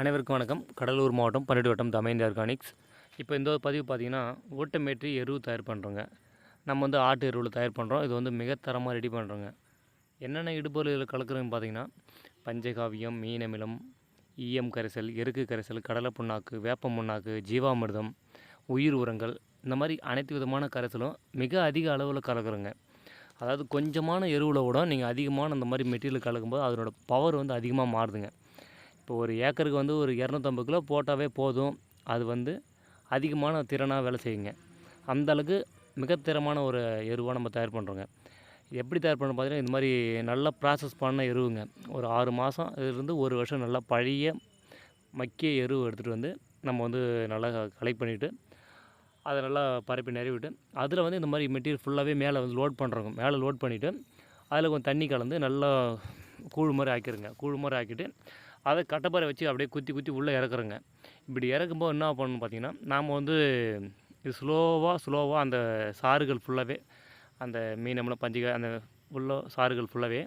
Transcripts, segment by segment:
அனைவருக்கும் வணக்கம். கடலூர் மாவட்டம் பன்னெண்டு வட்டம் தமைந்த ஆர்கானிக்ஸ் இப்போ இந்த ஒரு பதிவு பார்த்தீங்கன்னா ஓட்டமேற்றி எருவு தயார் பண்ணுறோங்க நம்ம வந்து ஆட்டு எருவில் தயார் பண்ணுறோம் இது வந்து மிக தரமாக ரெடி பண்ணுறோங்க என்னென்ன இடுபொருள் இதில் கலக்குறோன்னு பார்த்தீங்கன்னா பஞ்சகாவியம் மீன் அமிலம் ஈயம் கரைசல் எருக்கு கரைசல் கடலை புண்ணாக்கு வேப்ப புண்ணாக்கு ஜீவாமிர்தம் உயிர் உரங்கள் இந்த மாதிரி அனைத்து விதமான கரைசலும் மிக அதிக அளவில் கலக்குறோங்க. அதாவது கொஞ்சமான எருவில் கூட நீங்கள் அதிகமான அந்த மாதிரி மெட்டீரியல் கலக்கும்போது அதனோட பவர் வந்து அதிகமாக மாறுதுங்க. இப்போ ஒரு ஏக்கருக்கு வந்து ஒரு இரநூத்தம்பது கிலோ போட்டாவே போதும். அது வந்து அதிகமான திறனாக வேலை செய்யுங்க. அந்தளவுக்கு மிகத்திறமான ஒரு எருவாக நம்ம தயார் பண்ணுறோங்க எப்படி தயார் பண்ண பார்த்தீங்கன்னா இந்த மாதிரி நல்லா ப்ராசஸ் பண்ண எருவுங்க. ஒரு ஆறு மாதம் இருந்து ஒரு வருஷம் நல்லா பழைய மக்கிய எருவு எடுத்துகிட்டு வந்து நம்ம வந்து நல்லா கலெக்ட் பண்ணிவிட்டு அதை நல்லா பரப்பி நிறவிட்டு அதில் வந்து இந்த மாதிரி மெட்டீரியல் ஃபுல்லாகவே மேலே வந்து லோட் பண்ணுறோங்க மேலே லோட் பண்ணிவிட்டு அதில் கொஞ்சம் தண்ணி கலந்து நல்லா கூழ் மாதிரி ஆக்கிடுங்க கூழ் மாதிரி ஆக்கிட்டு அதை கட்டப்பாறை வச்சு அப்படியே குத்தி குத்தி உள்ளே இறக்குறோங்க. இப்படி இறக்கும்போது என்ன பண்ணணும் பார்த்தீங்கன்னா நாம் வந்து இது ஸ்லோவாக ஸ்லோவாக அந்த சாறுகள் ஃபுல்லாகவே அந்த மீனம்லாம் பஞ்சிகை அந்த உள்ள சாறுகள் ஃபுல்லாகவே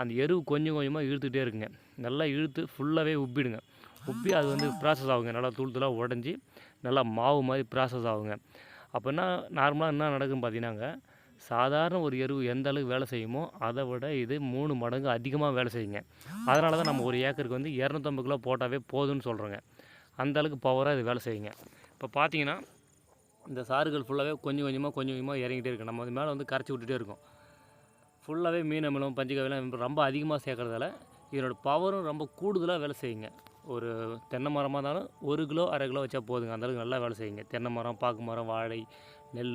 அந்த எருவு கொஞ்சம் கொஞ்சமாக இழுத்துக்கிட்டே இருக்குங்க. நல்லா இழுத்து ஃபுல்லாகவே உப்பிடுங்க. உப்பி அது வந்து ப்ராசஸ் ஆகுங்க. நல்லா தூள் தூளாக உடஞ்சி நல்லா மாவு மாதிரி ப்ராசஸ் ஆகுங்க. அப்போனா நார்மலாக என்ன நடக்குன்னு பார்த்தீங்கன்னாங்க சாதாரண ஒரு எருவு எந்த அளவுக்கு வேலை செய்யுமோ அதை விட இது மூணு மடங்கு அதிகமாக வேலை செய்யுங்க. அதனால தான் நம்ம ஒரு ஏக்கருக்கு வந்து இரநூத்தம்பது கிலோ போட்டாவே போதும்னு சொல்கிறோங்க அந்தளவுக்கு பவராக இது வேலை செய்யுங்க. இப்போ பார்த்தீங்கன்னா இந்த சாறுகள் ஃபுல்லாகவே கொஞ்சம் கொஞ்சமாக கொஞ்சம் கொஞ்சமாக இறங்கிட்டே இருக்கும் நம்ம அது மேலே வந்து கரைச்சி விட்டுட்டே இருக்கோம். ஃபுல்லாகவே மீன் அமிலம் பஞ்சகவிலாம் ரொம்ப அதிகமாக சேர்க்குறதால இதனோட பவரும் ரொம்ப கூடுதலாக வேலை செய்யுங்க. ஒரு தென்னை மரமாக இருந்தாலும் ஒரு கிலோ அரை கிலோ வச்சா போதுங்க. அந்தளவுக்கு நல்லா வேலை செய்யுங்க. தென்னை மரம் பாக்கு மரம் வாழை நெல்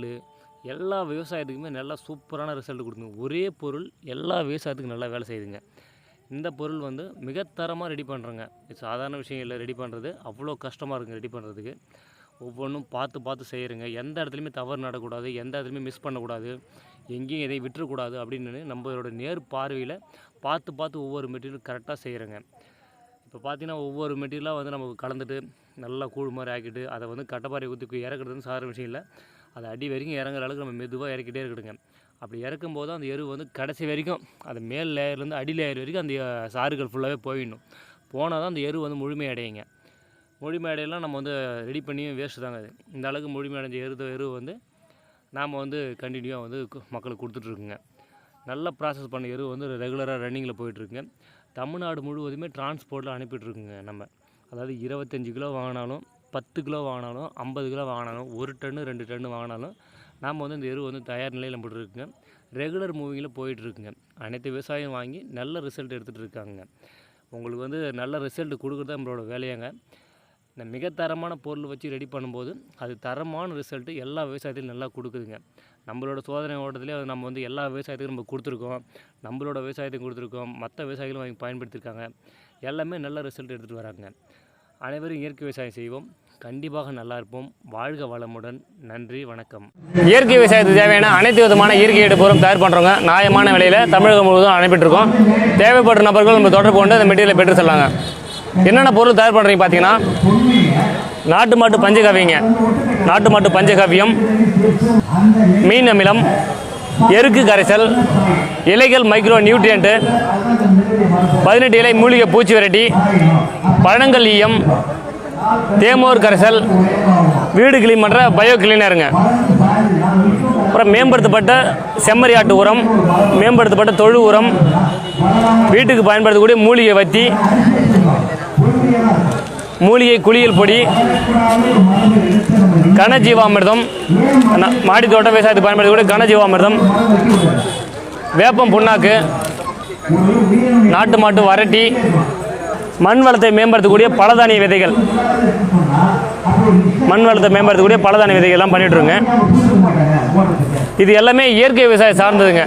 எல்லா விவசாயத்துக்குமே நல்லா சூப்பரான ரிசல்ட் கொடுங்க ஒரே பொருள் எல்லா விவசாயத்துக்கும் நல்லா வேலை செய்யுதுங்க. இந்த பொருள் வந்து மிகத்தரமாக ரெடி பண்ணுறோங்க சாதாரண விஷயம் இல்லை ரெடி பண்ணுறது அவ்வளோ கஷ்டமாக இருக்குங்க ரெடி பண்ணுறதுக்கு ஒவ்வொன்றும் பார்த்து பார்த்து செய்கிறங்க எந்த இடத்துலையுமே தவறு நடக்கூடாது எந்த இடத்துலையுமே மிஸ் பண்ணக்கூடாது எங்கேயும் எதையும் விட்டுறக்கூடாது அப்படின்னு நம்மளோட நேர் பார்வையில் பார்த்து பார்த்து ஒவ்வொரு மெட்டீரியல் கரெக்டாக செய்கிறேங்க இப்போ பார்த்தீங்கன்னா ஒவ்வொரு மெட்டீரியலாக வந்து நம்ம கலந்துட்டு நல்லா கூழ் மாதிரி ஆக்கிட்டு அதை வந்து கட்டப்பாறை ஊற்றி இறக்குறதுன்னு சாதாரண விஷயம் இல்லை. அது அடி வரைக்கும் இறங்குற அளவுக்கு நம்ம மெதுவாக இறக்கிட்டே இருக்கணுங்க அப்படி இறக்கும் போது அந்த எரு வந்து கடைசி வரைக்கும் அது மேல் லேயர்லேருந்து அடி லேயர் வரைக்கும் அந்த சாறுகள் ஃபுல்லாகவே போயிடணும். போனால் தான் அந்த எரு வந்து முழுமை அடையுங்க. முழுமை அடையெல்லாம் நம்ம வந்து ரெடி பண்ணியும் வேஸ்ட்டு தாங்க அது. இந்த அளவுக்கு முழுமை அடைஞ்ச எரு எரு வந்து நாம் வந்து கண்டினியூவாக வந்து மக்களுக்கு கொடுத்துட்ருக்குங்க நல்ல ப்ராசஸ் பண்ண எரு வந்து ரெகுலராக ரன்னிங்கில் போயிட்டுருக்குங்க தமிழ்நாடு முழுவதுமே டிரான்ஸ்போர்ட்டில் அனுப்பிட்டுருக்குங்க நம்ம. அதாவது இருபத்தஞ்சி கிலோ வாங்கினாலும் பத்து கிலோ வாங்கினாலும் ஐம்பது கிலோ வாங்கினாலும் ஒரு டன்னு ரெண்டு டன்னு வாங்கினாலும் நாம் வந்து இந்த எரு வந்து தயார் நிலையில் போட்டுருக்குங்க. ரெகுலர் மூவிங்கில் போயிட்டுருக்குங்க. அனைத்து விவசாயம் வாங்கி நல்ல ரிசல்ட் எடுத்துகிட்டு இருக்காங்க. உங்களுக்கு வந்து நல்ல ரிசல்ட் கொடுக்குறது தான் நம்மளோட வேலையாங்க. இந்த மிக தரமான பொருள் வச்சு ரெடி பண்ணும்போது அது தரமான ரிசல்ட்டு எல்லா விவசாயத்திலும் நல்லா கொடுக்குதுங்க. நம்மளோட சோதனை ஓட்டத்திலே அது நம்ம வந்து எல்லா விவசாயத்துக்கும் நம்ம கொடுத்துருக்கோம். நம்மளோட விவசாயத்துக்கும் கொடுத்துருக்கோம். மற்ற விவசாயிகளும் வாங்கி பயன்படுத்தியிருக்காங்க எல்லாமே நல்ல ரிசல்ட் எடுத்துகிட்டு வராங்க. அனைவரும் இயற்கை விவசாயம் செய்வோம். கண்டிப்பாக நல்லா இருப்போம் வாழ்க வளமுடன். நன்றி வணக்கம். இயற்கை விவசாயத்துக்கு தேவையான அனைத்து விதமான இயற்கை எடுப்போரும் தயார் பண்ணுறோங்க நியாயமான விலையில் தமிழகம் முழுவதும் அனுப்பிட்டுருக்கோம் தேவைப்பட்ட நபர்கள் நம்ம தொடர்பு கொண்டு அந்த மெட்டீரியலை பெற்று செல்லாங்க என்னென்ன பொருள் தயார் பண்ணுறீங்க பார்த்தீங்கன்னா நாட்டு மாட்டு பஞ்சகவியங்க. நாட்டு மாட்டு பஞ்சகவியம் மீன் அமிலம் எருக்கு கரைசல் இலைகள் மைக்ரோ நியூட்ரியன்ட்டு பதினெட்டு இலை மூலிகை பூச்சி விரட்டி பழங்கள் ஈயம் தேமோர் கரைசல் வீடு கிளீன் பண்ணுற பயோ கிளீனருங்க. அப்புறம் மேம்படுத்தப்பட்ட செம்மறி ஆட்டு உரம் மேம்படுத்தப்பட்ட தொழு உரம் வீட்டுக்கு பயன்படுத்தக்கூடிய மூலிகை வத்தி மூலிகை குளியல் பொடி கனஜீவாமிர்தம் மாடி தோட்ட விவசாயத்துக்கு பயன்படுத்தக்கூடிய கனஜீவாமிர்தம் வேப்பம் புண்ணாக்கு நாட்டு மாட்டு வரட்டி மண் வளத்தை மேம்படுத்தக்கூடிய பலதானிய விதைகள். மண் வளத்தை மேம்படுத்தக்கூடிய பலதானிய விதைகள் எல்லாம் பண்ணிட்டுருங்க இது எல்லாமே இயற்கை விவசாயம் சார்ந்ததுங்க.